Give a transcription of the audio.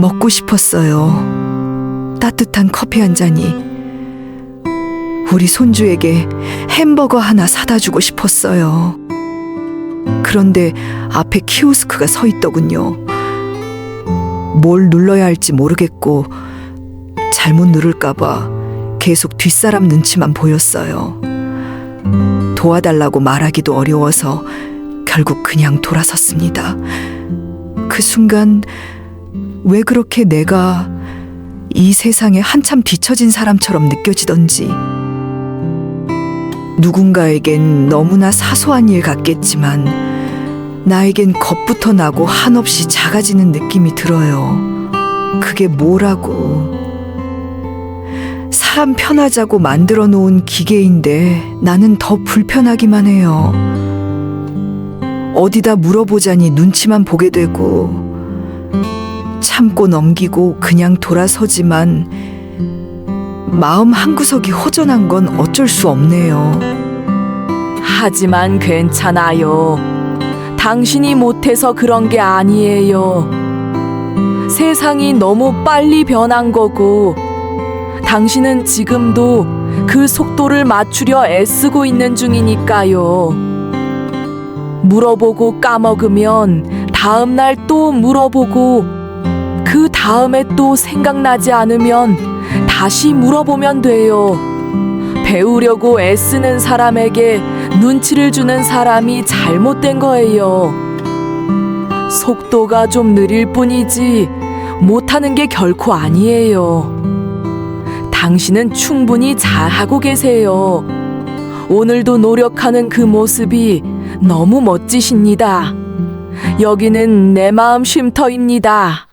먹고 싶었어요. 따뜻한 커피 한 잔이. 우리 손주에게 햄버거 하나 사다 주고 싶었어요. 그런데 앞에 키오스크가 서 있더군요. 뭘 눌러야 할지 모르겠고 잘못 누를까봐 계속 뒷사람 눈치만 보였어요. 도와달라고 말하기도 어려워서 결국 그냥 돌아섰습니다. 그 순간 왜 그렇게 내가 이 세상에 한참 뒤처진 사람처럼 느껴지던지 누군가에겐 너무나 사소한 일 같겠지만 나에겐 겁부터 나고 한없이 작아지는 느낌이 들어요. 그게 뭐라고. 사람 편하자고 만들어 놓은 기계인데 나는 더 불편하기만 해요. 어디다 물어보자니 눈치만 보게 되고 참고 넘기고 그냥 돌아서지만 마음 한구석이 허전한 건 어쩔 수 없네요. 하지만 괜찮아요. 당신이 못해서 그런 게 아니에요. 세상이 너무 빨리 변한 거고, 당신은 지금도 그 속도를 맞추려 애쓰고 있는 중이니까요. 물어보고 까먹으면 다음날 또 물어보고, 그 다음에 또 생각나지 않으면 다시 물어보면 돼요. 배우려고 애쓰는 사람에게 눈치를 주는 사람이 잘못된 거예요. 속도가 좀 느릴 뿐이지 못하는 게 결코 아니에요. 당신은 충분히 잘하고 계세요. 오늘도 노력하는 그 모습이 너무 멋지십니다. 여기는 내 마음 쉼터입니다.